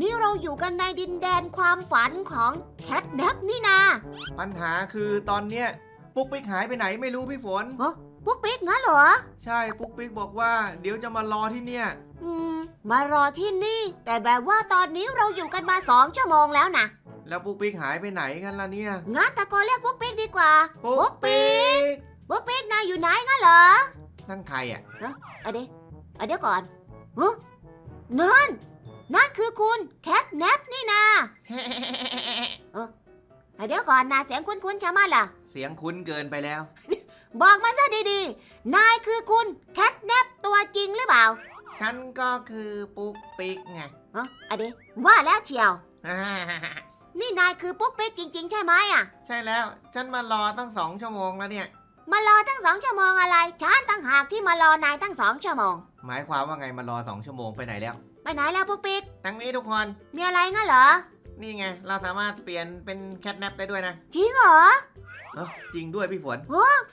นี่เราอยู่กันในดินแดนความฝันของแคทแนปนี่นาปัญหาคือตอนเนี้ยปุ๊กปิ๊กหายไปไหนไม่รู้พี่ฝนพวกปิ๊กงั้นเหรอ ใช่ปุ๊กปิ๊กบอกว่า เดี๋ยวจะมารอที่เนี่ย อืม มารอที่นี่ แต่แบบว่าตอนนี้เราอยู่กันมาสองชั่วโมงแล้วนะแล้วปุ๊กปิ๊กหายไปไหนกันล่ะเนี่ยงั้นตะโกนเรียกพวกปิ๊กดีกว่า ปุ๊กปิ๊กพวกปิ๊กนายอยู่ไหนงั้นเหรอนั่นใครอะอะเดี๋ยวอะเดี๋ยวก่อนฮะนั่น นั่นคือคุณแคทแนปนี่นาอะเดี๋ยวก่อนนะเสียงคุ้นๆใช่ไหมล่ะ เสียงคุ้นเกินไปแล้ว บอกมาซะดีๆ นายคือคุณแคทแนปตัวจริงหรือเปล่า ฉันก็คือปุ๊กปิ๊กไงฮะอะเดี๋ยวว่าแล้วเชียว นี่นายคือปุ๊กปิ๊กจริง ๆ ใช่ไหมอะ ใช่แล้ว ฉันมารอตั้งสองชั่วโมงแล้วเนี่ย มารอตั้งสองชั่วโมงอะไร ฉันตั้งหากที่มารอนายตั้งสองชั่วโมง หมายความว่าไงมารอสองชั่วโมงไปไหนแล้ว ไปไหนแล้วปุ๊กปิ๊กทั้งนี้ทุกคน มีอะไรงั้นเหรอ นี่ไง เราสามารถเปลี่ยนเป็นแคทแนปได้ด้วยนะจริงเหรอเอ้าจริงด้วยพี่ฝน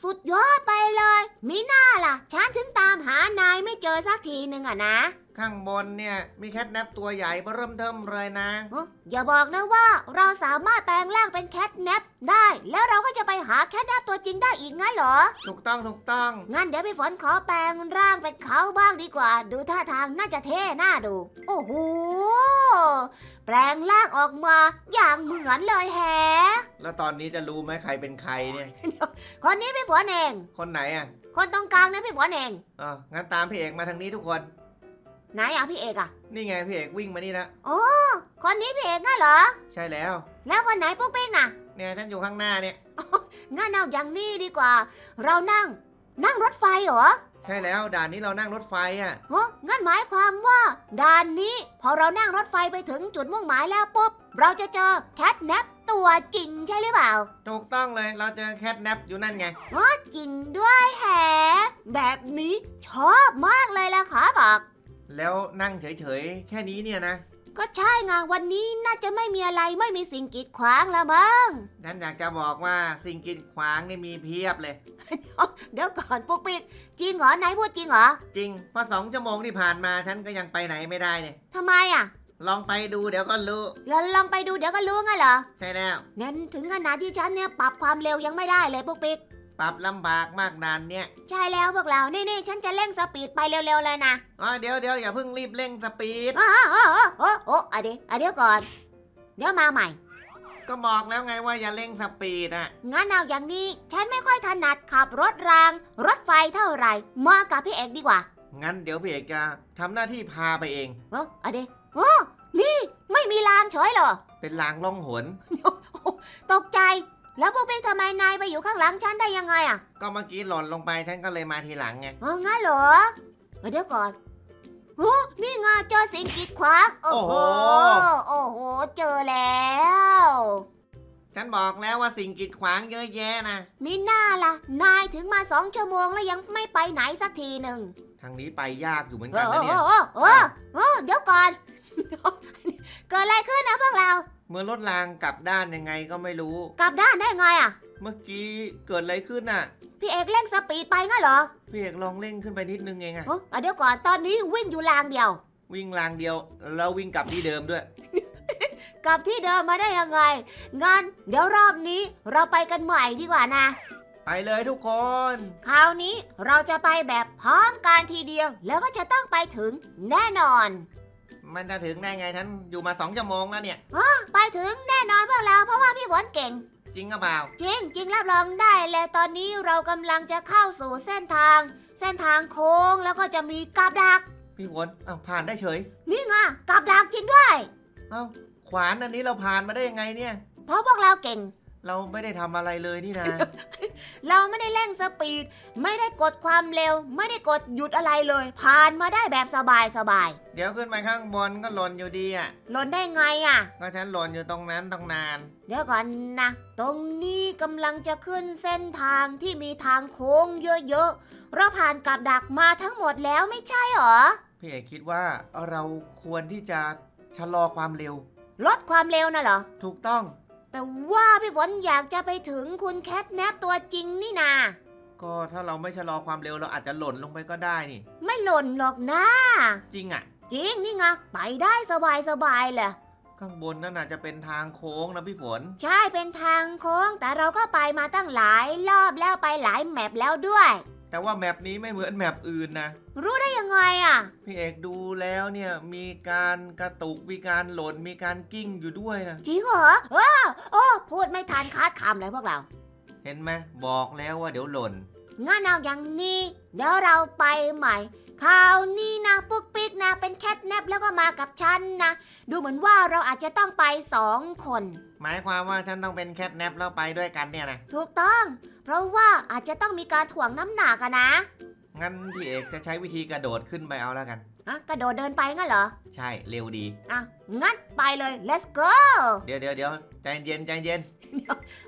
สุดยอดไปเลย มีหน้าล่ะ ฉันถึงตามหานายไม่เจอสักทีหนึ่งอะนะ ข้างบนเนี่ยมีแคทแนปตัวใหญ่เริ่มเทิมเลยนะเอ้ออย่าบอกนะว่าเราสามารถแปลงร่างเป็นแคทแนปได้ แล้วเราก็จะไปหาแคทแนปตัวจริงได้อีกงั้นเหรอ ถูกต้องถูกต้อง งั้นเดี๋ยวพี่ฝนขอแปลงร่างเป็นเขาบ้างดีกว่า ดูท่าทางน่าจะเท่น่าดู โอ้โห แปลงร่างออกมาอย่างเหมือนเลยแฮะแล้วตอนนี้จะรู้ไหมใครเป็นใครเนี่ย คนนี้พี่ฝนเอง คนไหนอะคนตรงกลางนะพี่ฝนเองอ๋องั้นตามพี่เอกมาทางนี้ทุกคน ไหนอะพี่เอกอะนี่ไงพี่เอกวิ่งมานี่นะคนนี้พี่เอกงั้นเหรอ ใช่แล้ว แล้วคนไหนปุ๊กปิ๊กน่ะ เนี่ยฉันอยู่ข้างหน้าเนี่ยงั้นเอาอย่างนี้ดีกว่า เรานั่ง นั่งรถไฟเหรอใช่แล้วด่านนี้เรานั่งรถไฟอะฮะงั้นหมายความว่า ด่านนี้พอเรานั่งรถไฟไปถึงจุดมุ่งหมายแล้วปุ๊บ เราจะเจอแคทแนปตัวจริงใช่หรือเปล่า ถูกต้องเลยเราเจอแคทแนปอยู่นั่นไง จริงด้วยแฮะแบบนี้ชอบมากเลยล่ะขาบอก แล้วนั่งเฉยๆ แค่นี้เนี่ยนะ ก็ใช่ไงวันนี้น่าจะไม่มีอะไรไม่มีสิ่งกีดขวางแล้วมั้งฉันอยากจะบอกว่าสิ่งกินขวางนี่มีเพียบเลย เดี๋ยวก่อนปุ๊กปิ๊กจริงเหรอนายพูดจริงเหรอจริงเพราะสองชั่วโมงที่ผ่านมาฉันก็ยังไปไหนไม่ได้เนี่ยทำไมอะลองไปดูเดี๋ยวก็รู้ เราลองไปดูเดี๋ยวก็รู้ไงเหรอ ใช่แล้วงั้นถึงขนาดที่ฉันเนี่ยปรับความเร็วยังไม่ได้เลยปุ๊กปิ๊ก ปรับลำบากมากนานเนี่ยใช่แล้วพวกเรา นี่นี่ฉันจะเร่งสปีดไปเร็วๆเลยนะอ๋อเดี๋ยวเดี๋ยวอย่าเพิ่งรีบเร่งสปีดอ๋ออ๋ออ๋ออ๋ออ๋ออะเดี๋ยวอะเดี๋ยวก่อน เดี๋ยวมาใหม่ ก็บอกแล้วไงว่าอย่าเร่งสปีดอะ งั้นเอาอย่างนี้ ฉันไม่ค่อยถนัดขับรถราง รถไฟเท่าไหร่มากับพี่เอกดีกว่างั้นเดี๋ยวพี่เอกจะทำหน้าที่พาไปเอง เอออะเดี๋ยวโอ้นี่ ไม่มีรางเฉยเหรอ เป็นลางล่องหน ตกใจ แล้วพวกพี่ทำไมนายไปอยู่ข้างหลังฉันได้ยังไงอะก็เมื่อกี้หล่นลงไปฉันก็เลยมาทีหลังไงเอองั้นเหรอเออเดี๋ยวก่อนโอ้นี่ไงเจอสิ่งกีดขวางโอ้โห โอ้โห เจอแล้ว ฉันบอกแล้วว่าสิ่งกีดขวางเยอะแยะนะ มีหน้าล่ะ นายถึงมาสองชั่วโมงแล้วยังไม่ไปไหนสักทีหนึ่ง ทางนี้ไปยากอยู่เหมือนเอกันอนะเอเนี่ยอเออเออเออเดี๋ยวก่อน เกิดอะไรขึ้นนะพวกเราเมื่อรถรางกลับด้านยังไงก็ไม่รู้ กลับด้านได้ไงอะ เมื่อกี้เกิดอะไรขึ้นน่ะ พี่เอกเร่งสปีดไปงั้นเหรอพี่เอกลองเร่งขึ้นไปนิดนึงเองอะเออเดี๋ยวก่อนตอนนี้วิ่งอยู่รางเดียว วิ่งรางเดียวแล้ววิ่งกลับที่เดิมด้วย กลับที่เดิมมาได้ยังไง งั้นเดี๋ยวรอบนี้เราไปกันใหม่ดีกว่านะ ไปเลยทุกคน คราวนี้เราจะไปแบบพร้อมกันทีเดียว แล้วก็จะต้องไปถึงแน่นอน มันจะถึงได้ไงฉันอยู่มาสองชั่วโมงแล้วเนี่ย ไปถึงแน่นอนพวกเราเพราะว่าพี่ฝนเก่ง จริงหรือเปล่า จริงจริงรับรองได้เลยตอนนี้เรากำลังจะเข้าสู่เส้นทาง เส้นทางโค้งแล้วก็จะมีกับดัก พี่ฝนอ้าวผ่านได้เฉย นี่ไงกับดักจริงด้วย เอ้าขวานอันนี้เราผ่านมาได้ยังไงเนี่ย เพราะพวกเราเก่ง เราไม่ได้ทำอะไรเลยนี่นะ เราไม่ได้เร่งสปีด ไม่ได้กดความเร็ว ไม่ได้กดหยุดอะไรเลย ผ่านมาได้แบบสบายสบายเดี๋ยวขึ้นไปข้างบนก็หล่นอยู่ดีอะๆหล่นได้ไงอะ ก็ฉันหล่นอยู่ตรงนั้นต้องนาน เดี๋ยวก่อนนะ ตรงนี้กำลังจะขึ้นเส้นทางที่มีทางโค้งเยอะๆ เราผ่านกับดักมาทั้งหมดแล้วไม่ใช่หรอ พี่เอกคิดว่าเราควรที่จะชะลอความเร็ว ลดความเร็วน่ะเหรอ ถูกต้อง แต่ว่าพี่ฝนอยากจะไปถึงคุณแคทแนปตัวจริงนี่นา ก็ถ้าเราไม่ชะลอความเร็วเราอาจจะหล่นลงไปก็ได้นี่ ไม่หล่นหรอกนะ จริงอะ จริงนี่ไงไปได้สบายสบายๆเลยข้างบนนั่นน่ะจะเป็นทางโค้งนะพี่ฝน ใช่เป็นทางโค้งแต่เราก็ไปมาตั้งหลายรอบแล้วไปหลายแมปแล้วด้วย แต่ว่าแมปนี้ไม่เหมือนแมปอื่นนะ รู้ได้ยังไงอะ พี่เอกดูแล้วเนี่ยมีการกระตุกมีการหล่นมีการกิ้งอยู่ด้วยนะ จริงเหรอเออโอ้พูดไม่ทันคาดคำเลยพวกเรา เห็นไหมบอกแล้วว่าเดี๋ยวหล่นงั้นเอาอย่างนี้เดี๋ยวเราไปใหม่ คราวนี้นะปุ๊กปิ๊กนะ เป็นแคทแนปแล้วก็มากับฉันนะ ดูเหมือนว่าเราอาจจะต้องไปสองคน หมายความว่าฉันต้องเป็นแคทแนปแล้วไปด้วยกันเนี่ยนะ ถูกต้อง เพราะว่าอาจจะต้องมีการถ่วงน้ำหนักอะนะงั้นพี่เอกจะใช้วิธีกระโดดขึ้นไปเอาแล้วกันอะกระโดดเดินไปงั้นเหรอ ใช่เร็วดี อะงั้นไปเลย let's go เดี๋ยวเดี๋ยวเดี๋ยวใจเย็นใจเย็น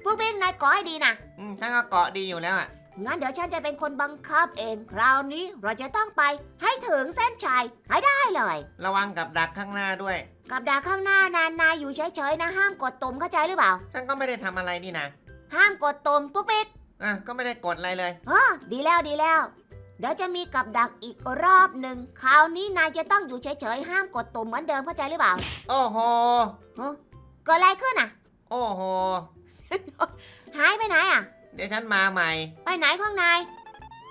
ปุ๊กปิ๊กนายก่อให้ดีนะอืมฉันก็เกาะดีอยู่แล้วอะ งั้นเดี๋ยวฉันจะเป็นคนบังคับเองคราวนี้เราจะต้องไปให้ถึงเส้นชัยให้ได้เลย ระวังกับดักข้างหน้าด้วย กับดาข้างหน้านานายอยู่เฉยๆนะห้ามกดตุ่มเข้าใจหรือเปล่า ฉันก็ไม่ได้ทำอะไรนี่นะห้ามกดตุ่มปุ๊กปิ๊กอะก็ไม่ได้กดอะไรเลยอ๋อดีแล้วดีแล้ว เดี๋ยวจะมีกับดักอีกรอบหนึ่งคราวนี้นายจะต้องอยู่เฉยๆห้ามกดตุ่มเหมือนเดิมเข้าใจหรือเปล่าโอ้โห เกิดอะไรขึ้นอะ โอ้โห หายไปไหนอะ เดี๋ยวฉันมาใหม่ ไปไหนข้างใน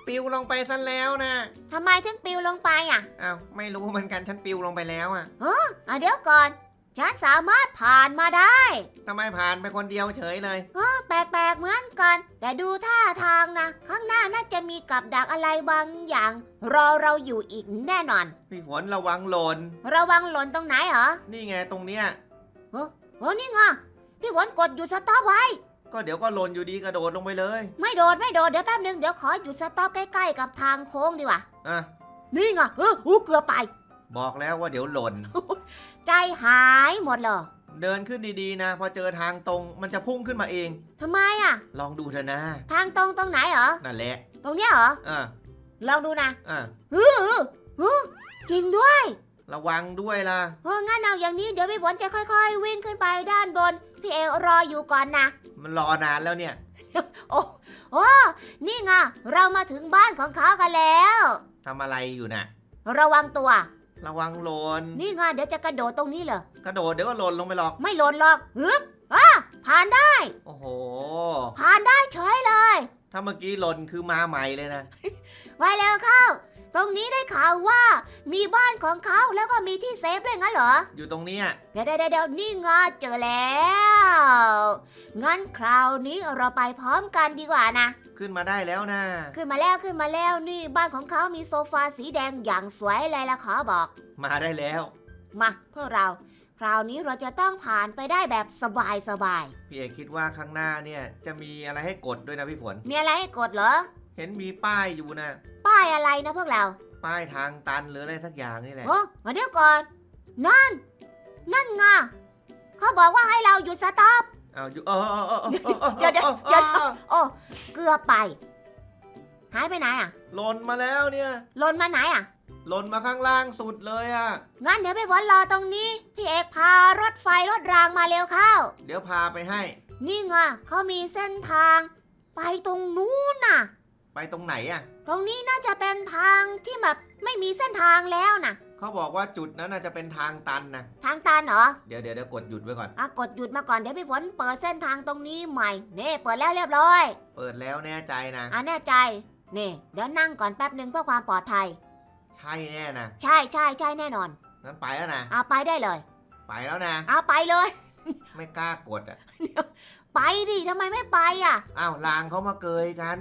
ปิวลงไปซะแล้วนะทำไมถึงปลิวลงไปอะอ้าวไม่รู้เหมือนกันฉันปิวลงไปแล้วอะอะเดี๋ยวก่อน ฉันสามารถผ่านมาได้ทำไมผ่านไปคนเดียวเฉยเลยก็แปลกๆเหมือนกัน แต่ดูท่าทางนะ ข้างหน้าน่าจะมีกับดักอะไรบางอย่าง รอเราอยู่อีกแน่นอน พี่ฝนระวังหล่นระวังหล่นตรงไหนเหรอนี่ไงตรงเนี้ย โอ้นี่ไงพี่ฝนกดหยุดสต็อปไว้ ก็เดี๋ยวก็หล่นอยู่ดีกระโดดลงไปเลยไม่โดดไม่โดดเดี๋ยวแป๊บนึงเดี๋ยวขอหยุดสต็อปใกล้ๆกับทางโค้งดีกว่าอะนี่ไงเอออู้เกือบไป บอกแล้วว่าเดี๋ยวหล่น ใจหายหมดเลยเดินขึ้นดีๆนะ พอเจอทางตรงมันจะพุ่งขึ้นมาเอง ทำไมอะ ลองดูเถอะนะ ทางตรงตรงไหนเหรอ นั่นแหละ ตรงเนี้ยเหรอ อะลองดูนะอะฮือฮือจริงด้วย ระวังด้วยล่ะ เอองั้นเอาอย่างนี้เดี๋ยวพี่ฝนจะค่อย ๆ วิ่งขึ้นไปด้านบน พี่เอรออยู่ก่อนนะ มันรอนานแล้วเนี่ย โอ้โอ้นี่ไงเรามาถึงบ้านของเขากันแล้ว ทำอะไรอยู่น่ะ ระวังตัว ระวังหล่นนี่ไงเดี๋ยวจะกระโดดตรงนี้เลยกระโดดเดี๋ยวก็หล่นลงไปหรอก ไม่หล่นหรอกฮึบอะผ่านได้โอ้โห ผ่านได้เฉยเลย ถ้าเมื่อกี้หล่นคือมาใหม่เลยนะ ไว้แล้วเข้า ตรงนี้ได้ข่าวว่ามีบ้านของเขาแล้วก็มีที่เซฟด้วยงั้นเหรอ อยู่ตรงเนี้ยเดี๋ยวเดี๋ยวเดี๋ยวนี่ไงเจอแล้ว งั้นคราวนี้เราไปพร้อมกันดีกว่านะ ขึ้นมาได้แล้วนะขึ้นมาแล้วขึ้นมาแล้วนี่บ้านของเขามีโซฟาสีแดงอย่างสวยเลยละขอบอก มาได้แล้ว มาพวกเรา คราวนี้เราจะต้องผ่านไปได้แบบสบายสบายพี่เอกคิดว่าข้างหน้าเนี่ยจะมีอะไรให้กดด้วยนะพี่ฝน ๆมีอะไรให้กดเหรอ เห็นมีป้ายอยู่นะป้ายอะไรนะพวกเราป้ายทางตันหรืออะไรสักอย่างนี่แหละโอ้มาเดี๋ยวก่อน นั่น นั่นไงเขาบอกว่าให้เราหยุดสต็อปเอาอยู่เออเออเออเออเออเดี๋ยวเดี๋ยวเดี๋ยวโอ้เกือบไป หายไปไหนอะหล่นมาแล้วเนี่ยหล่นมาไหนอะหล่นมาข้างล่างสุดเลยอะ งั้นเดี๋ยวไปวนรอตรงนี้ พี่เอกพารถไฟรถรางมาเร็วเข้า เดี๋ยวพาไปให้ นี่ไงเขามีเส้นทาง ไปตรงนู้นน่ะ ไปตรงไหนอะตรงนี้น่าจะเป็นทางที่แบบไม่มีเส้นทางแล้วนะเขาบอกว่าจุดนั้นน่าจะเป็นทางตันนะทางตันเหรอเดี๋ยวเดี๋ยวเดี๋ยวกดหยุดไว้ก่อน อะกดหยุดมาก่อนเดี๋ยวพี่ฝนเปิดเส้นทางตรงนี้ใหม่เน่เปิดแล้วเรียบร้อยเปิดแล้วแน่ใจนะ อะแน่ใจนี่เดี๋ยวนั่งก่อนแป๊บหนึ่งเพื่อความปลอดภัย ใช่แน่นะใช่ใช่ใช่แน่นอนงั้นไปแล้วนะเอาไปได้เลยไปแล้วนะเอาไปเลย ไม่กล้ากดอะไปดิทำไมไม่ไปอะ อ้าวรางเขามาเกยกัน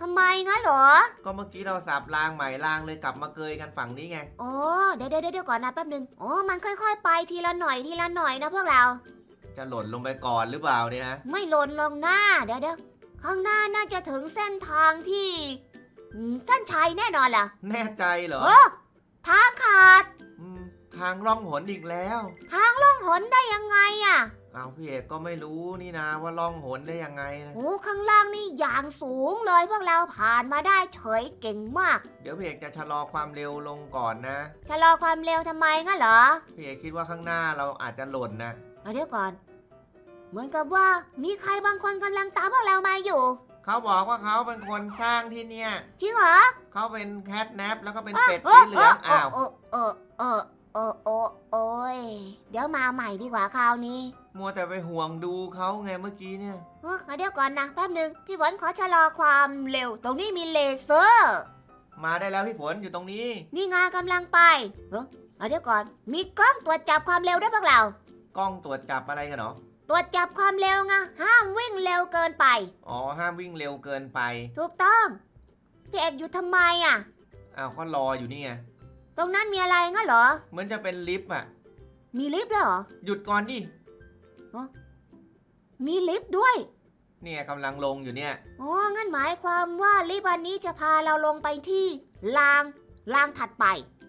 ทำไมงั้นเหรอ ก็เมื่อกี้เราสับรางใหม่รางเลยกลับมาเกยกันฝั่งนี้ไงโอ้เดี๋ยวเดี๋ยวเดี๋ยวก่อนนะแป๊บหนึ่งโอ้มันค่อย ๆ ไปทีละหน่อยทีละหน่อยนะพวกเรา จะหล่นลงไปก่อนหรือเปล่าเนี่ยฮะ ไม่หล่นลงหน้า เดี๋ยวเดี๋ยวข้างหน้าน่าจะถึงเส้นทางที่อืมเส้นชัยแน่นอนล่ะแน่ใจเหรอโอ้ทางขาดอืมทางล่องหนอีกแล้ว ทางล่องหนได้ยังไงอะ เอาพี่เอกก็ไม่รู้นี่นะว่าล่องหนได้ยังไงนะ โอ้ข้างล่างนี่อย่างสูงเลยพวกเราผ่านมาได้เฉยเก่งมากเดี๋ยวพี่เอกจะชะลอความเร็วลงก่อนนะ ชะลอความเร็วทำไมงั้นเหรอพี่เอกคิดว่าข้างหน้าเราอาจจะหล่นนะ เอาเดี๋ยวก่อน เหมือนกับว่ามีใครบางคนกำลังตามพวกเรามาอยู่ เขาบอกว่าเขาเป็นคนสร้างที่เนี่ย จริงเหรอเขาเป็นแคทแนปแล้วก็เป็นเออเป็ดเอสีอเหลืองเออ้าวอเออเออเออ เออโอ้ยเดี๋ยวมาใหม่ดีกว่าคราวนี้มัวแต่ไปห่วงดูเขาไงเมื่อกี้เนี่ย เออเดี๋ยวก่อนนะแป๊บหนึ่งพี่ฝนขอชะลอความเร็ว ตรงนี้มีเลเซอร์ มาได้แล้วพี่ฝนอยู่ตรงนี้ นี่งากำลังไปเออเอาเดี๋ยวก่อน มีกล้องตรวจจับความเร็วด้วยพวกเรา กล้องตรวจจับอะไรกันเหรอ ตรวจจับความเร็วไงห้ามวิ่งเร็วเกินไป อ๋อห้ามวิ่งเร็วเกินไป ถูกต้อง พี่เอกหยุดทำไมอะ อ้าวก็รออยู่นี่ไง ตรงนั้นมีอะไรงั้นเหรอ เหมือนจะเป็นลิฟต์อะ มีลิฟต์ด้วยเหรอ หยุดก่อนดิ มีลิฟต์ด้วย เนี่ยกำลังลงอยู่เนี่ย อ๋อ งั้นหมายความว่าลิฟต์อันนี้จะพาเราลงไปที่รางรางถัดไป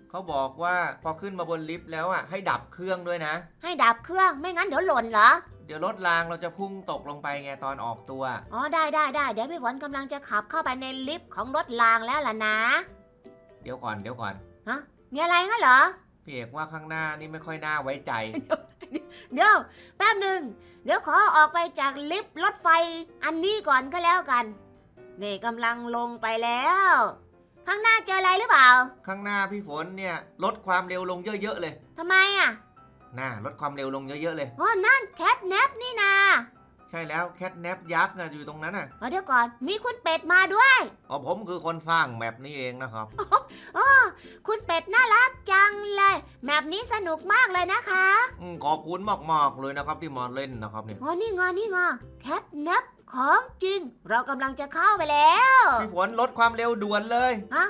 เขาบอกว่าพอขึ้นมาบนลิฟต์แล้วอะให้ดับเครื่องด้วยนะ ให้ดับเครื่อง ไม่งั้นเดี๋ยวหล่นเหรอ เดี๋ยวรถรางเราจะพุ่งตกลงไปไงตอนออกตัว อ๋อ ได้ได้ได้ เดี๋ยวพี่ฝนกำลังจะขับเข้าไปในลิฟต์ของรถรางแล้วล่ะนะ เดี๋ยวก่อนเดี๋ยวก่อน ฮะ มีอะไรงั้นเหรอ พี่เอกว่าข้างหน้านี่ไม่ค่อยน่าไว้ใจ เดี๋ยวแป๊บหนึ่งเดี๋ยวขอออกไปจากลิฟต์รถไฟอันนี้ก่อนก็แล้วกัน นี่กำลังลงไปแล้ว ข้างหน้าเจออะไรหรือเปล่าข้างหน้าพี่ฝนเนี่ยลดความเร็วลงเยอะๆเลยทำไมอะน่าลดความเร็วลงเยอะๆเลยอ๋อนั่นแคทแนปนี่นา ใช่แล้วแคทแนปยักษ์อะอยู่ตรงนั้นอะเอาเดี๋ยวก่อน มีคุณเป็ดมาด้วย อ๋อผมคือคนสร้างแมปนี้เองนะครับ อ๋อคุณเป็ดน่ารักจังเลย แมปนี้สนุกมากเลยนะคะอืมขอบคุณมากๆเลยนะครับที่มาเล่นนะครับเนี่ยอ๋อนี่ไงนี่ไงแคทแนปของจริง เรากำลังจะเข้าไปแล้วพี่ฝนลดความเร็วด่วนเลย ฮะ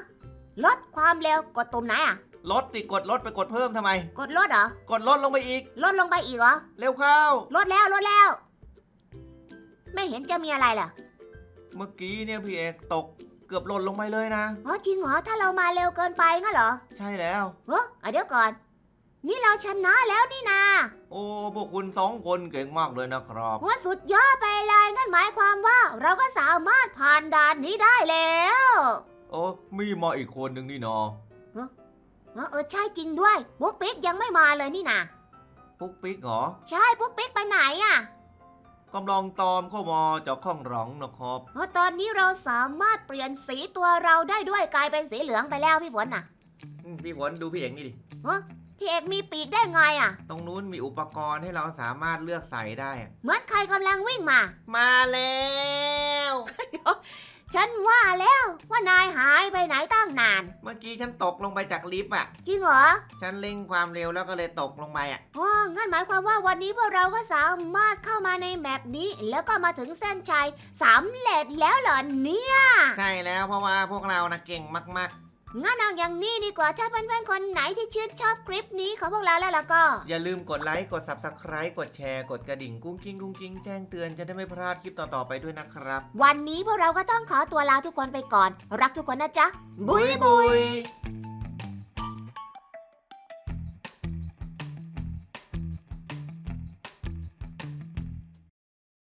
ลดความเร็วกดตุ่มไหนอะ ลดติกดลดไปกดเพิ่มทำไม กดลดเหรอ กดลดลงไปอีก ลดลงไปอีกเหรอ เร็วเข้า ลดแล้วลดแล้ว ไม่เห็นจะมีอะไรล่ะเมื่อกี้เนี่ยพี่เอกตกเกือบหล่นลงไปเลยนะ อ๋อจริงเหรอถ้าเรามาเร็วเกินไปงั้นเหรอใช่แล้ว เฮ้ยเดี๋ยวก่อน นี่เราชนะแล้วนี่นาโอ้พวกคุณสองคนเก่งมากเลยนะครับ ว่าสุดยอดไปเลยงั้นหมายความว่า เราก็สามารถผ่านด่านนี้ได้แล้วโอ้มีมาอีกคนหนึ่งนี่เนาะเออเออใช่จริงด้วยปุ๊กปิ๊กยังไม่มาเลยนี่นาปุ๊กปิ๊กเหรอ ใช่ปุ๊กปิ๊กไปไหนอะ กำลังตามเข้ามาจากข้างหลังนะครับ เพราะตอนนี้เราสามารถเปลี่ยนสีตัวเราได้ด้วยกลายเป็นสีเหลืองไปแล้วพี่ฝนน่ะอืมพี่ฝนดูพี่เอกนี่ดิพี่เอกมีปีกได้ไงอะ ตรงนู้นมีอุปกรณ์ให้เราสามารถเลือกใส่ได้อะเหมือนใครกำลังวิ่งมา มาแล้ว ฉันว่าแล้วว่านายหายไปไหนตั้งนาน เมื่อกี้ฉันตกลงไปจากลิฟต์อะ จริงเหรอฉันเร่งความเร็วแล้วก็เลยตกลงไปอะ อ๋องั้นหมายความว่าวันนี้พวกเราก็สามารถเข้ามาในแมปนี้ แล้วก็มาถึงเส้นชัยสำเร็จแล้วเหรอเนี่ย ใช่แล้วเพราะว่าพวกเรานะเก่งมาก งั้นเอาอย่างนี้ดีกว่าถ้าเพื่อนๆคนไหนที่ชื่นชอบคลิปนี้ของพวกเราแล้วล่ะก็ๆอย่าลืมกดไลค์ กด subscribe กดแชร์ กดกระดิ่งกุ้งกิ้งกุ้งกิ้งแจ้งเตือนจะได้ไม่พลาดคลิปต่อๆไปด้วยนะครับ วันนี้พวกเราก็ต้องขอตัวลาทุกคนไปก่อน รักทุกคนนะจ๊ะ บุยบุยย